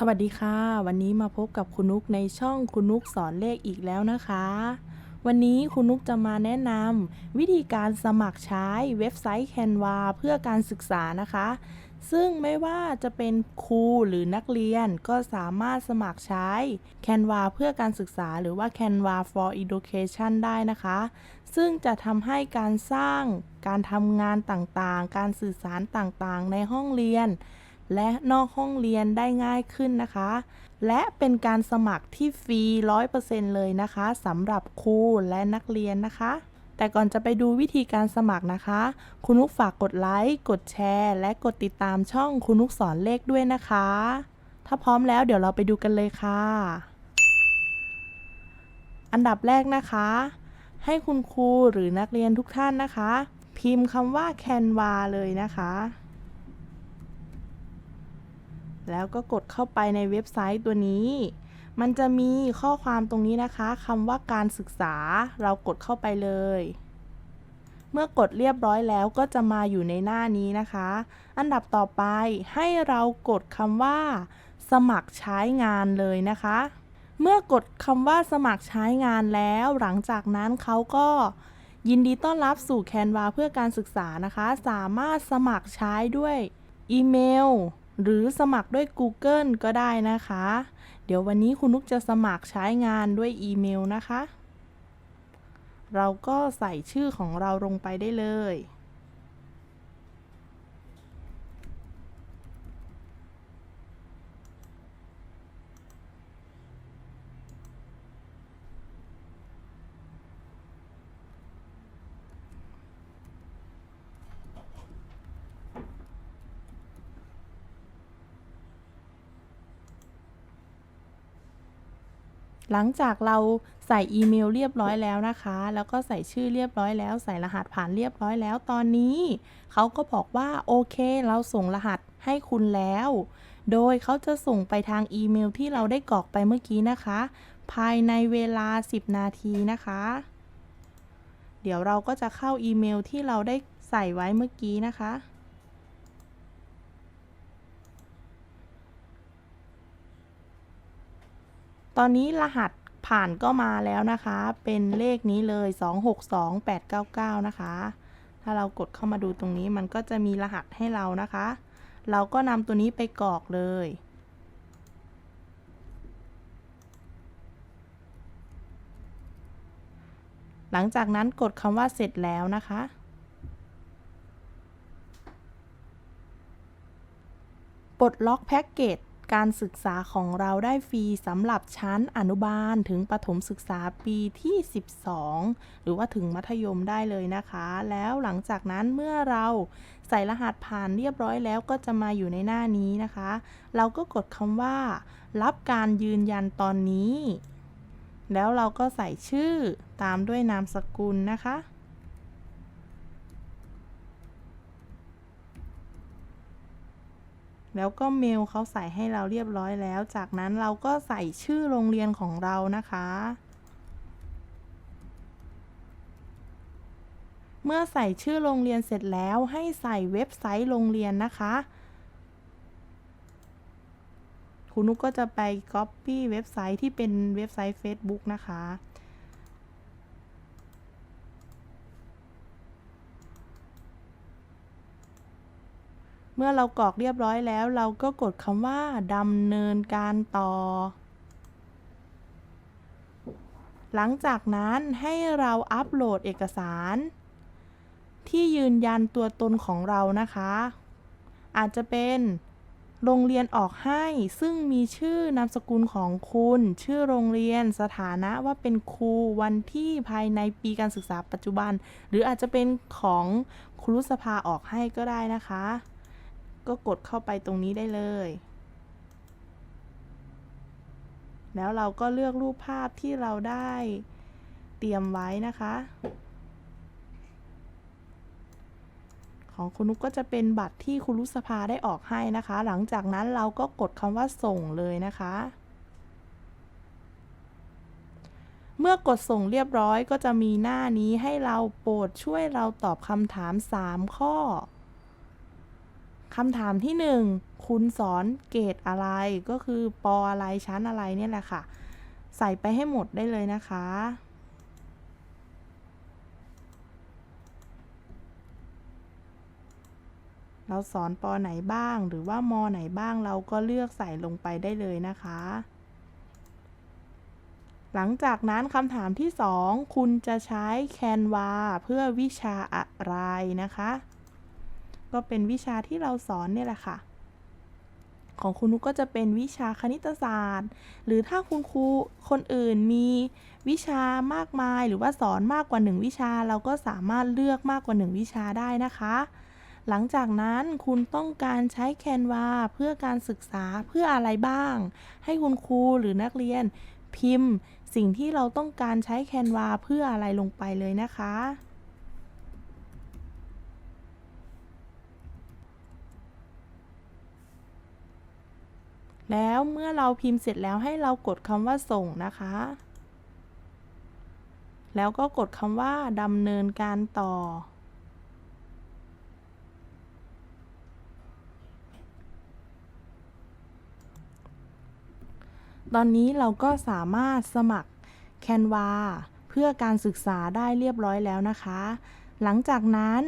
สวัสดีค่ะ วันนี้มาพบกับคุณนุกในช่องคุณนุกสอนเลขอีกแล้วนะคะ วันนี้คุณนุกจะมาแนะนำวิธีการสมัครใช้เว็บไซต์ Canva เพื่อการศึกษานะคะ ซึ่งไม่ว่าจะเป็นครูหรือนักเรียนก็สามารถสมัครใช้ Canva เพื่อการศึกษาหรือว่า Canva for Education ได้นะคะ ซึ่งจะทำให้การสร้างการทำงานต่างๆ การสื่อสารต่างๆ ในห้องเรียน และนอกห้องเรียนได้ง่ายขึ้นนะคะ และเป็นการสมัครที่ฟรี 100%เลยนะคะสำหรับครูและนักเรียนนะคะ แต่ก่อนจะไปดูวิธีการสมัครนะคะ คุณนุกฝากกดไลค์ กดแชร์ และกดติดตามช่องคุณนุกสอนเลขด้วยนะคะ ถ้าพร้อมแล้วเดี๋ยวเราไปดูกันเลยค่ะ อันดับแรกนะคะ ให้คุณครูหรือนักเรียนทุกท่านนะคะ พิมพ์คำว่า Canva เลยนะคะ แล้วก็กดเข้าไปในเว็บไซต์ตัวนี้ มันจะมีข้อความตรงนี้นะคะคำว่าการศึกษาเรากดเข้าไปเลย เมื่อกดเรียบร้อยแล้วก็จะมาอยู่ในหน้านี้นะคะ อันดับต่อไปให้เรากดคำว่า สมัครใช้งานเลยนะคะ เมื่อกดคำว่าสมัครใช้งานแล้ว หลังจากนั้นเขาก็ยินดีต้อนรับสู่ Canva เพื่อการศึกษานะคะ สามารถสมัครใช้ด้วยอีเมล หรือสมัครด้วย Google ก็ได้นะคะ เดี๋ยววันนี้คุณนุกจะสมัครใช้งานด้วยอีเมลนะคะ เราก็ใส่ชื่อของเราลงไปได้เลย หลังจากเราใส่อีเมลเรียบร้อยแล้วนะคะ แล้วก็ใส่ชื่อเรียบร้อยแล้ว ใส่รหัสผ่านเรียบร้อยแล้ว ตอนนี้เขาก็บอกว่าโอเค เราส่งรหัสให้คุณแล้ว โดยเขาจะส่งไปทางอีเมลที่เราได้กรอกไปเมื่อกี้นะคะ ภายในเวลา 10 นาทีนะคะ เดี๋ยวเราก็จะเข้าอีเมลที่เราได้ใส่ไว้เมื่อกี้นะคะ ตอนนี้รหัสผ่านก็มาแล้วนะคะ เป็นเลขนี้เลย 262899 นะคะ ถ้าเรากดเข้ามาดูตรงนี้มันก็จะมีรหัสให้เรานะคะ เราก็นำตัวนี้ไปกรอกเลย หลังจากนั้นกดคำว่าเสร็จแล้วนะคะปลดล็อกแพ็กเกจ การศึกษาของเราได้ฟรีสำหรับชั้นอนุบาลถึงประถมศึกษาปีที่ 12 หรือว่าถึงมัธยมได้เลยนะคะ แล้วหลังจากนั้นเมื่อเราใส่รหัสผ่านเรียบร้อยแล้วก็จะมาอยู่ในหน้านี้นะคะ เราก็กดคำว่า รับการยืนยันตอนนี้ แล้วเราก็ใส่ชื่อตามด้วยนามสกุลนะคะ แล้วก็เมลเขาใส่ให้เราเรียบร้อยแล้ว จากนั้นเราก็ใส่ชื่อโรงเรียนของเรานะคะ เมื่อใส่ชื่อโรงเรียนเสร็จแล้วให้ใส่เว็บไซต์โรงเรียนนะคะคุณนุกก็จะไป Copy เว็บไซต์ที่เป็นเว็บไซต์ Facebook นะคะ เมื่อเรากรอกเรียบร้อยแล้ว เราก็กดคำว่าดำเนินการต่อ หลังจากนั้นให้เราอัปโหลดเอกสาร ที่ยืนยันตัวตนของเรานะคะ อาจจะเป็นโรงเรียนออกให้ซึ่งมีชื่อนามสกุลของคุณ ชื่อโรงเรียนสถานะว่าเป็นครูวันที่ภายในปีการศึกษาปัจจุบัน หรืออาจจะเป็นของครูสภาออกให้ก็ได้นะคะ ก็กดเข้าไปตรงนี้ได้เลย แล้วเราก็เลือกรูปภาพที่เราได้เตรียมไว้นะคะ ของคุณนุกก็จะเป็นบัตรที่คุณรุสภาได้ออกให้นะคะ หลังจากนั้นเราก็กดคำว่าส่งเลยนะคะเมื่อกดส่งเรียบร้อยก็จะมีหน้านี้ให้เราโปรดช่วยเราตอบคำถาม 3 ข้อ คำถามที่หนึ่งคุณสอนเกรดอะไรก็คือปออะไรชั้นอะไรเนี่ยแหละค่ะ ใส่ไปให้หมดได้เลยนะคะ เราสอนปอไหนบ้างหรือว่ามอไหนบ้างเราก็เลือกใส่ลงไปได้เลยนะคะ หลังจากนั้นคำถามที่ 2 คุณจะใช้ Canva เพื่อวิชาอะไรนะคะ ก็เป็นวิชาที่เราสอนเนี่ยแหละค่ะ ของคุณนุกก็จะเป็นวิชาคณิตศาสตร์ หรือถ้าคุณครูคนอื่นมีวิชามากมายหรือว่าสอนมากกว่า 1 วิชา เราก็สามารถเลือกมากกว่า 1 วิชาได้นะคะ หลังจากนั้นคุณต้องการใช้ Canva เพื่อการศึกษาเพื่ออะไรบ้าง ให้คุณครูหรือนักเรียนพิมพ์ สิ่งที่เราต้องการใช้ Canva เพื่ออะไรลงไปเลยนะคะ แล้วเมื่อเราพิมพ์เสร็จแล้วให้เรากดคำว่าส่งนะคะ แล้วก็กดคำว่าดำเนินการต่อ ตอนนี้เราก็สามารถสมัคร Canva เพื่อการศึกษาได้เรียบร้อยแล้วนะคะ หลังจากนั้น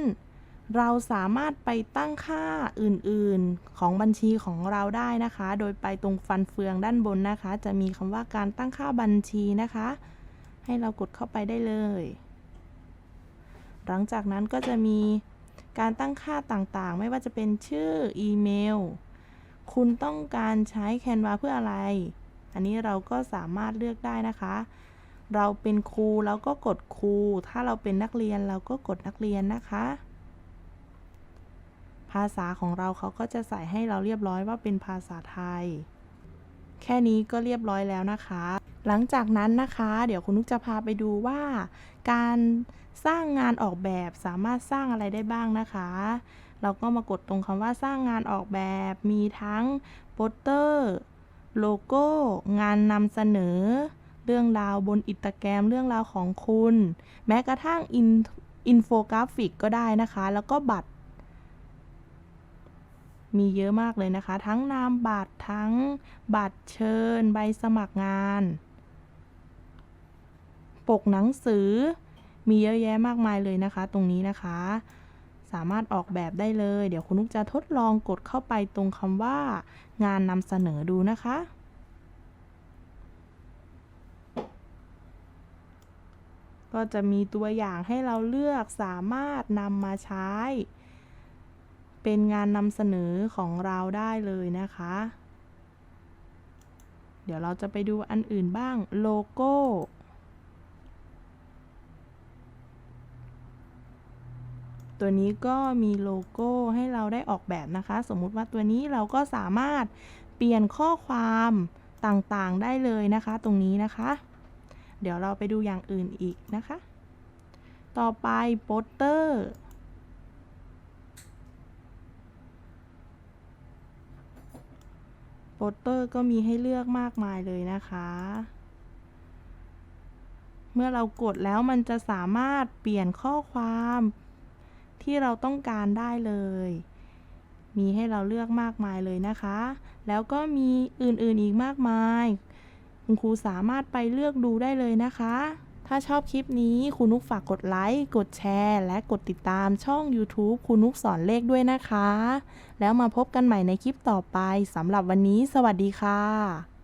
เราสามารถไปตั้งค่าอื่นๆของบัญชีของเราได้นะคะ โดยไปตรงฟันเฟืองด้านบนนะคะ จะมีคำว่าการตั้งค่าบัญชีนะคะ ให้เรากดเข้าไปได้เลย หลังจากนั้นก็จะมีการตั้งค่าต่างๆ ไม่ว่าจะเป็นชื่ออีเมล คุณต้องการใช้ Canva เพื่ออะไร อันนี้เราก็สามารถเลือกได้นะคะ เราเป็นครูเราก็กดครู ถ้าเราเป็นนักเรียนเราก็กดนักเรียนนะคะ ภาษาของเราเขาก็จะใส่ให้เราเรียบร้อยว่าเป็นภาษาไทย แค่นี้ก็เรียบร้อยแล้วนะคะ หลังจากนั้นนะคะ เดี๋ยวคุณนุกจะพาไปดูว่า การสร้างงานออกแบบสามารถสร้างอะไรได้บ้างนะคะ เราก็มากดตรงคำว่าสร้างงานออกแบบ มีทั้งโปสเตอร์ โลโก้ งานนำเสนอ เรื่องราวบนอินสตาแกรมเรื่องราวของคุณ แม้กระทั่งอินอินโฟกราฟิกก็ได้นะคะ แล้วก็บัตร มีเยอะมากเลยนะคะ ทั้งนามบัตรทั้งบัตรเชิญ ใบสมัครงาน ปกหนังสือ มีเยอะแยะมากมายเลยนะคะ ตรงนี้นะคะ สามารถออกแบบได้เลย เดี๋ยวคุณนุกจะทดลองกดเข้าไปตรงคำว่า งานนำเสนอดูนะคะก็จะมีตัวอย่างให้เราเลือกสามารถนำมาใช้ เป็นงานนำเสนอของเราได้เลยนะคะ เดี๋ยวเราจะไปดูอันอื่นบ้างโลโก้ตัวนี้ก็มีโลโก้ให้เราได้ออกแบบนะคะ สมมุติว่าตัวนี้เราก็สามารถเปลี่ยนข้อความต่างๆได้เลยนะคะ ตรงนี้นะคะ เดี๋ยวเราไปดูอย่างอื่นอีกนะคะ ต่อไปโปสเตอร์ โปสเตอร์ก็มีให้เลือกมากมายเลยนะคะ เมื่อเรากดแล้วมันจะสามารถเปลี่ยนข้อความ ที่เราต้องการได้เลย มีให้เราเลือกมากมายเลยนะคะ แล้วก็มีอื่นๆอีกมากมาย คุณครูสามารถไปเลือกดูได้เลยนะคะ ถ้าชอบคลิปนี้คุณนุกฝากกดไลค์ กดแชร์ และกดติดตามช่อง YouTube คุณนุกสอนเลขด้วยนะคะ แล้วมาพบกันใหม่ในคลิปต่อไปสำหรับวันนี้ สวัสดีค่ะ